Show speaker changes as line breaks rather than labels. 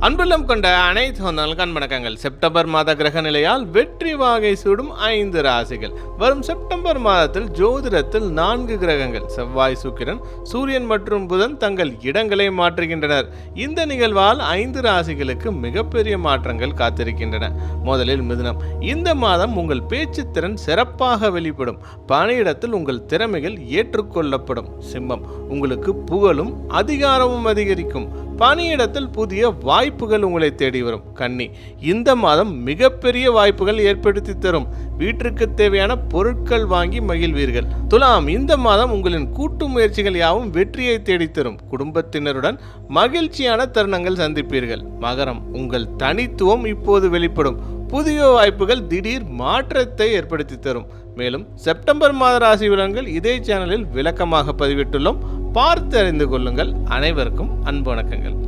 அன்புள்ளம் கொண்ட அனைத்து சொந்தங்களுக்கும் வணக்கங்கள் செப்டம்பர் மாத கிரக நிலையால் வெற்றி வாகை சூடும் ஐந்து ராசிகள். வரும் செப்டம்பர் மாதத்தில் ஜோதிடத்தில் நான்கு கிரகங்கள் செவ்வாய் சுக்கிரன் சூரியன் மற்றும் புதன் தங்கள் இடங்களை மாற்றுகின்றனர். இந்த நிகழ்வால் ஐந்து ராசிகளுக்கு மிகப்பெரிய மாற்றங்கள் காத்திருக்கின்றன. முதலில் மிதுனம். இந்த மாதம் உங்கள் பேச்சு திறன் சிறப்பாக வெளிப்படும். பணியிடத்தில் உங்கள் திறமைகள் ஏற்றுக்கொள்ளப்படும். சிம்மம். உங்களுக்கு புகழும் அதிகாரமும் அதிகரிக்கும். பணியிடத்தில் புதிய வாய்ப்புகள் உங்களை தேடி வரும். கன்னி இந்த மாதம் மிகப்பெரிய வாய்ப்புகள் ஏற்படுத்தி தரும். வீட்டிற்கு தேவையான பொருட்கள் வாங்கி மகிழ்வீர்கள். துலாம் இந்த மாதம் உங்களின் கூட்டு முயற்சிகள் யாவும் வெற்றியை தேடித்தரும் குடும்பத்தினருடன் மகிழ்ச்சியான தருணங்கள் சந்திப்பீர்கள். மகரம் உங்கள் தனித்துவம் இப்போது வெளிப்படும். புதிய வாய்ப்புகள் திடீர் மாற்றத்தை ஏற்படுத்தி தரும். மேலும் செப்டம்பர் மாத ராசி விலங்குகள் இதே சேனலில் விளக்கமாக பதிவிட்டுள்ளோம். பார்த்து அறிந்து கொள்ளுங்கள். அனைவருக்கும் அன்பு வணக்கங்கள்.